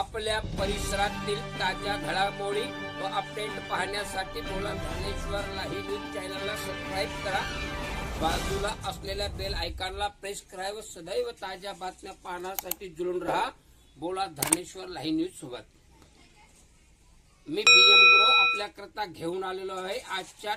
आपल्या परिसरातील ताज्या घडामोडी व अपडेट पाहण्यासाठी बोला ज्ञानेश्वरला ही न्यूज चॅनलला सबस्क्राईब करा. बाजूला असलेल्या बेल आयकॉनला प्रेस करा व सदैव ताज्या बातम्या पाहण्यासाठी जुळून राहा. बोला ज्ञानेश्वर लाही न्यूज सोबत मी बी एम गुरु आपल्याकरता घेऊन आलेलो आहे आजच्या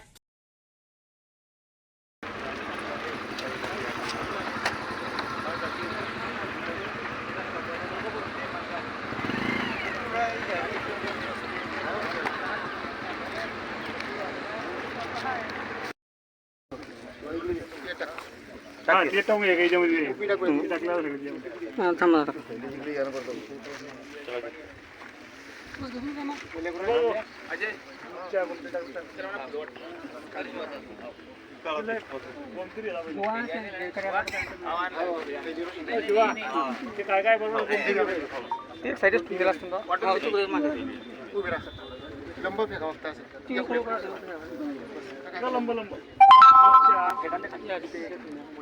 हा ते टाकून घ्या याच्यामध्ये ते टाकल्यावर सगळं त्याच्यामध्ये. ते काय काय बरोबर लंब लंब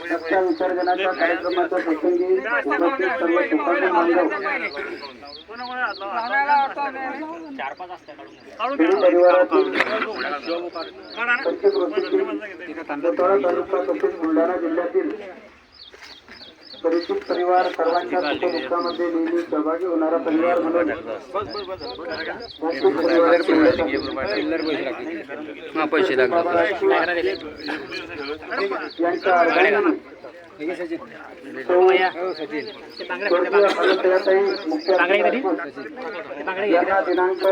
सत्ता विसर्जनाच्या कार्यक्रमाच्या प्रसंगी उपस्थित सर्व सुखाचे मानव खेडी परिवारातील पंचक्रोशीतील सातारा तालुका तसेच बुलढाणा जिल्ह्यातील परिचित परिवार सर्वांच्या सुखदुःखामध्ये नेहमी सहभागी होणारा परिवार म्हणून पैसे यांच्या अर्धांगिनी दिनांक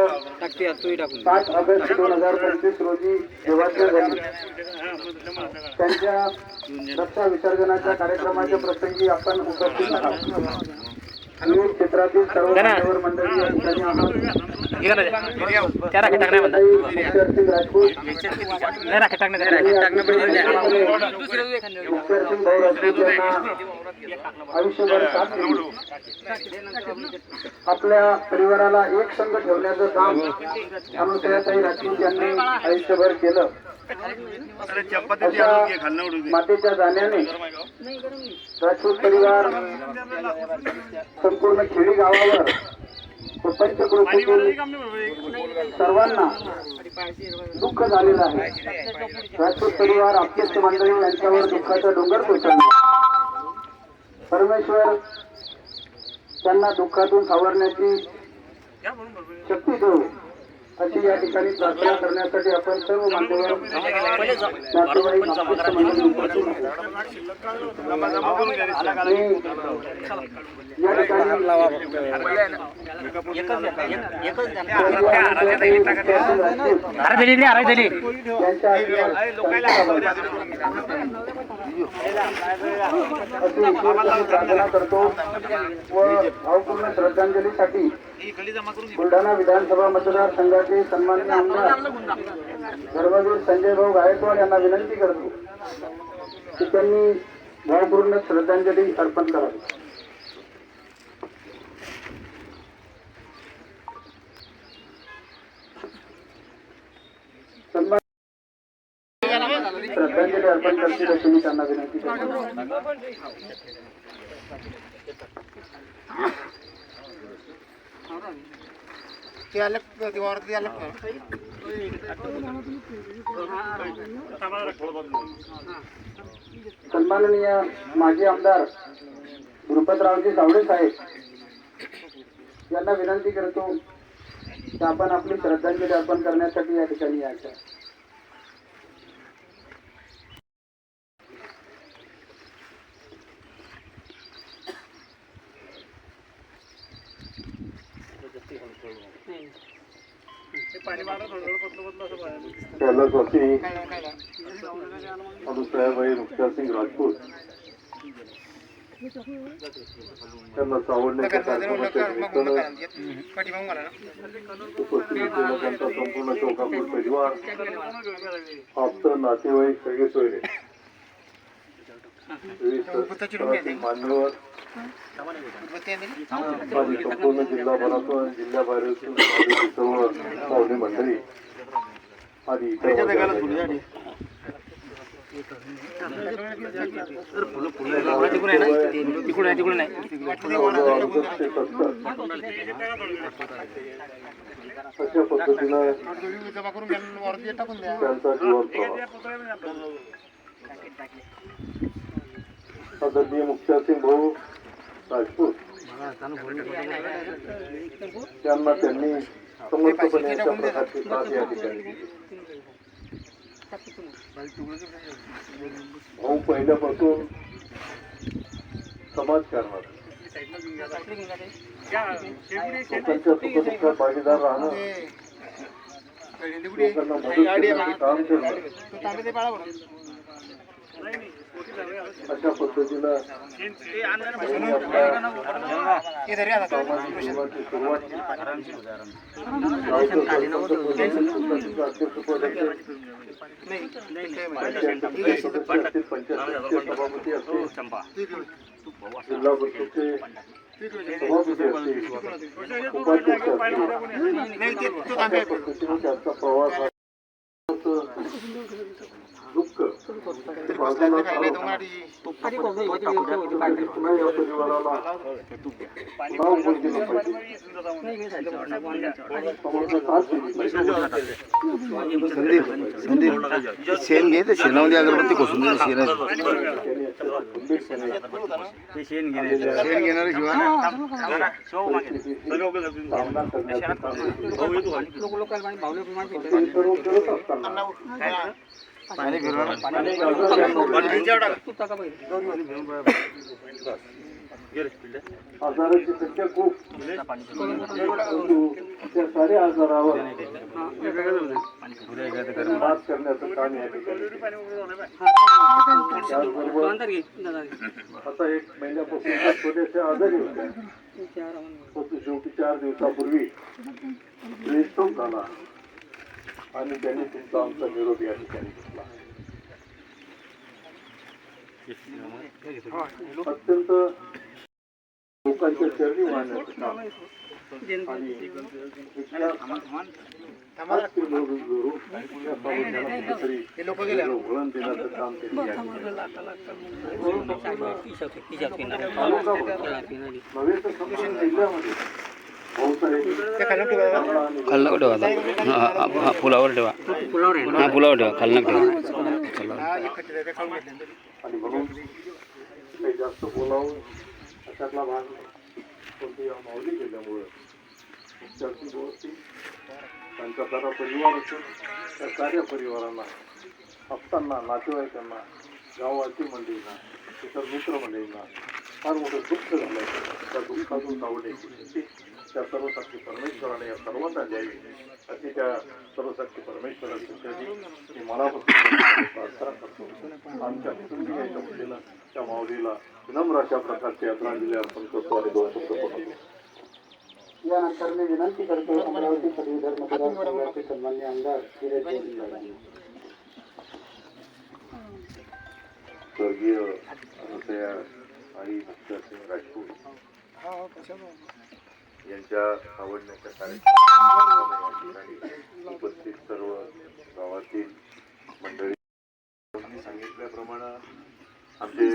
पाच ऑगस्ट दोन हजार पंचवीस रोजी देवाच्या झाली त्यांच्या रस्ता विसर्जनाच्या कार्यक्रमाच्या प्रसंगी आपण उपस्थित आहात न्यूज क्षेत्रातील सर्व मंडळी या ठिकाणी आहात त्या राखे मुक्तारसिंग म्हणतात नाही राखे आयुष्यभर आपल्या परिवाराला एक संघ ठेवण्याचं काम अनुसयाताई राजपूत यांनी आयुष्यभर केलं. मातेच्या जाण्याने राजपूत परिवार संपूर्ण खेडी गावावर व पंचक्रोशीतील सर्वांना दुःख झालेलं आहे. राजपूत परिवार अध्यक्ष मंडळी यांच्यावर दुःखाचा डोंगर कोसळला. परमेश्वर त्यांना दुःखातून सावरण्याची शक्ती देऊ. अशी या ठिकाणी प्रार्थना करण्यासाठी आपण सर्व मान्यवर नातेवाईक या ठिकाणी यांच्या अशी प्रार्थना करतो व भावपूर्ण श्रद्धांजलीसाठी बुलढाणा विधानसभा मतदारसंघाचे सन्माननीय आमदार धर्मवीर संजय भाऊ गायकवाड यांना विनंती करतो की त्यांनी भावपूर्ण श्रद्धांजली अर्पण करावी. मी त्यांना विनंती सन्माननीय माजी आमदार गुरुपतरावजी सावडे साहेब यांना विनंती करतो की आपण आपली श्रद्धांजली अर्पण करण्यासाठी या ठिकाणी यायचं. कैलास वासी अनुसयाबाई मुक्तारसिंग राजपूत त्यांना सावरण्याच्या कार्यक्रमाच्या निमित्तानं उपस्थित असलेला त्यांचा संपूर्ण चौकापूर परिवार आप्त नातेवाईक सगळे सोयरे. मान्यवर. संपूर्ण जिल्हाभरातून जिल्ह्याबाहेरून सर्व पाहुणे मंडळी आणि इतर वर्गातील अशा पद्धतीनं त्यांचा जीवन आदरणीय मुख्तार सिंग भाऊ राजपूत. त्यांना त्यांनी समर्थपणे अशा प्रकारची साथ या ठिकाणी भाऊ पहिल्यापासून समाजकारणात लोकांच्या सुखदुःखात भागीदार राहणं. लोकांना मदत करण्याचं काम करणं अशा पद्धतीनं सभापती असतील, जिल्हा परिषदचे उपाध्यक्ष असतील, अशा पद्धतीने त्यांचा प्रवास हा दुःख ते बाजूला काढून पुन्हा या परिवाराला पुन्हा उभं केलं पाहिजे. समोरचा साथ दिली पाहिजे. शेण घे ते शेणामध्ये अगरबत्ती कोसून दे शेण त्यांनी अत्यंत खंबीरपणे शेण घेणार सामना करण्याचं काम केलं. पण आजारांची संख्या खूप त्या साऱ्या आजारावर मात करण्याचं काम या ठिकाणी आता एक महिन्यापासून छोट्याशा आजारी होत्या शेवटी चार दिवसापूर्वी झाला आणि त्यांनी तुमचा आमचा निरोप या ठिकाणी घेतला. अत्यंत लोकांच्या चरणी वाहण्याचं काम. आणि वळण देण्याचं काम त्यांनी नव्हे तर संपूर्ण जिल्ह्यामध्ये खालना ठेवा आता हा, पुलावर ठेवा. हा पुलावर ठेवा खालना ठेवा. आणि म्हणून काही जास्त बोलावं अशातला भाग कोणती पण ते माऊली गेल्यामुळं त्याची व्यवस्थित त्यांचा सारा परिवार असेल त्या साऱ्या परिवारांना असताना नातेवाईकांना गावाची मंडळींना इतर मित्र मंडळींना फार मोठं दुःख झालं त्या दुःखातून जावण्याची शक्ती त्या सर्वसाक्षी परमेश्वराने या सर्वांना द्यावी. अशी त्या सर्वसाक्षी परमेश्वराची शक्ती मी मनापासून प्रार्थना करतो. आमच्या कुटुंबियांच्या वतीनं त्या माऊलीला विनम्र अशा प्रकारची यात्रांजली अर्पण करतो आणि दोन शब्द बोलतो. यानंतर मी विनंती करतो अमरावती पदवीधर मतदारसंघाचे सन्मान्य आमदार. स्वर्गीय अनुसया आई भक्तसिंग राजपूत. यांच्या आवडण्याच्या कार्यक्रमात उपस्थित सर्व गावातील मंडळी. सांगितल्याप्रमाणे आमचे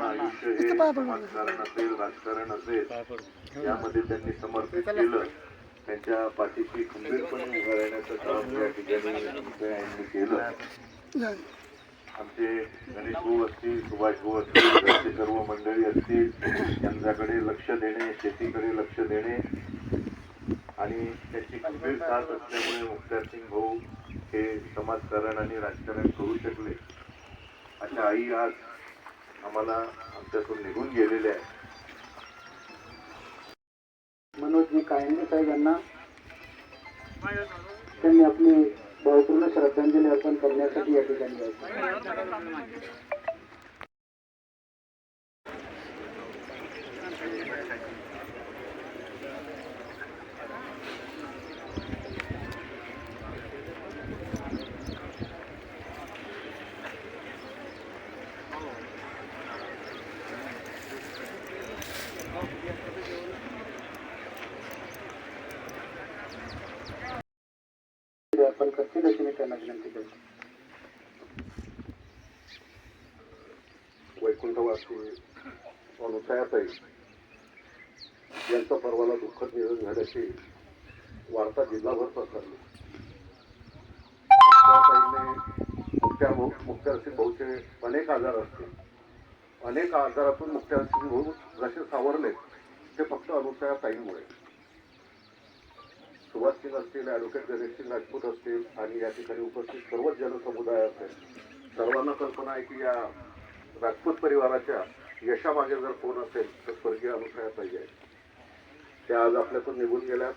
आयुष्य हे समाजकारण असेल राजकारण असेल यामध्ये त्यांनी समर्पित केलं. त्यांच्या पाठीशी खंबीरपणे उभं राहण्याचं काम या ठिकाणी केलं. आमचे गणेश भाऊ असतील सुभाष भाऊ असतील घरचे सर्व मंडळी असतील यांच्याकडे लक्ष देणे शेतीकडे लक्ष देणे. आणि त्याची गंभीर साथ असल्यामुळे मुख्तार सिंग भाऊ हे समाजकारण आणि राजकारण करू शकले. अशा आई आज आम्हाला आमच्यातून निघून गेलेल्या आहेत. मनोजजी कायंदे साहेबांना त्यांनी आपली श्रद्धांजली अर्पण करण्यासाठी या ठिकाणी जायचं. अर्पण करतील अशी मी त्यांना विनंती करतो. वैकुंठवासी अनुसयाताई यांच्या पर्वाला दुःखद निधन झाल्याची वार्ता जिल्हाभर पसरली. अनुसयाताईने मुक्त्या मुक्त्यासिंग भाऊचे अनेक आजार असतील. अनेक आजारातून मुक्त्यासिंग भाऊ जसे सावरले ते फक्त अनुसयाताईमुळे असतील ॲडव्होकेट गणेशसिंग राजपूत असतील आणि या ठिकाणी उपस्थित सर्वच जनसमुदाय असेल सर्वांना कल्पना आहे की या राजपूत परिवाराच्या यशामागे जर कोण असेल तर स्वर्गीय अनुसया पाहिजे त्या आज आपल्यातून निघून गेल्या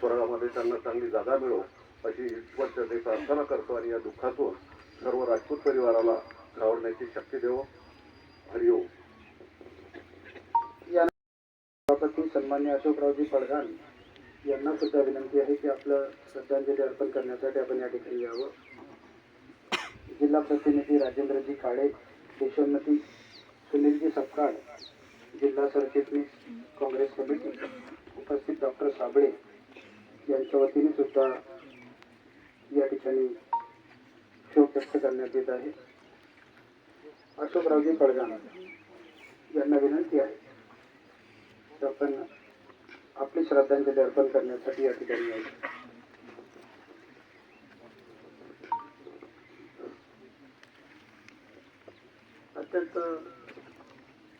स्वर्गामध्ये त्यांना चांगली जागा मिळो अशी ईश्वर चरणी प्रार्थना करतो आणि या दुःखातून सर्व राजपूत परिवाराला घावरण्याची शक्ती देवो. हरिओ सभापती सन्मान्य अशोकरावजी पडघान यांना सुद्धा विनंती आहे की आपलं श्रद्धांजली अर्पण करण्यासाठी आपण या ठिकाणी यावं. जिल्हा प्रतिनिधी राजेंद्रजी काळे देशोन्नती सुनीलजी सपकाळ जिल्हा सरचिटणीस काँग्रेस कमिटी उपस्थित डॉक्टर साबळे यांच्या वतीने सुद्धा या ठिकाणी शोक व्यक्त करण्यात येत आहे. अशोकरावजी पडघाण यांना विनंती आहे. आपण आपली श्रद्धांजली अर्पण करण्यासाठी या ठिकाणी आहे अत्यंत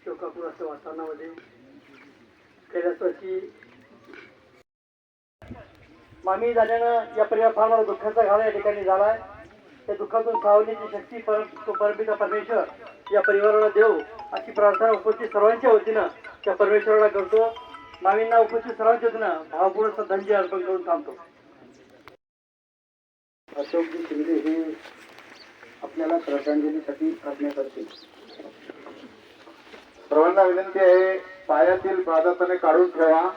शोकापूर असं वातावरणामध्ये कैलासवासी मामी झाल्यानं या परिवार फार मला दुःखाचा घाला या ठिकाणी झालाय. त्या दुःखातून सावण्याची शक्ती पर तो परमिता परमेश्वर या परिवाराला देऊ अशी प्रार्थना उपस्थित सर्वांच्या वतीनं त्या परमेश्वराला करतो. मावींना उपस्थित सर्वांच्या वतीनं भावपूर्ण श्रद्धांजली अर्पण करून थांबतो. अशोकजी शिंदे हे आपल्याला श्रद्धांजलीसाठी प्रार्थना करतील. सर्वांना विनंती आहे पायातील प्राधान्याने काढून ठेवा.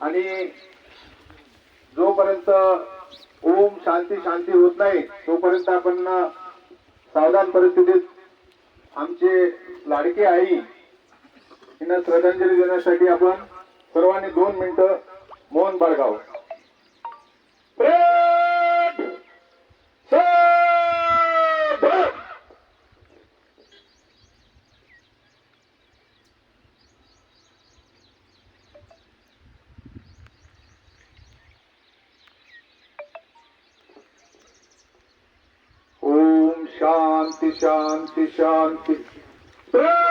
आणि जोपर्यंत ओम शांती शांती होत नाही तोपर्यंत आपण सावधान परिस्थितीत आमचे लाडके आई यांना श्रद्धांजली देण्यासाठी आपण सर्वांनी दोन मिनिटं मौन बाळगाव. शांति शांति शांति. शांती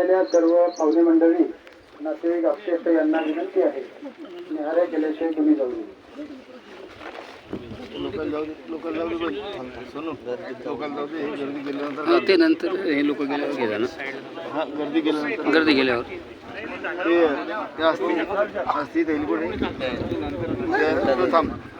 आलेल्या सर्व पाहुणे मंडळी नातेवाईक अक्षेप यांना विनंती आहे. निहाऱ्या केल्याशिवाय तुम्ही जाऊ नये हा, ते नंतर हे लोक गेल्यावर घेता ना. गर्दी गेल्यावर.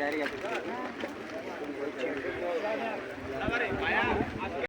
డైరీ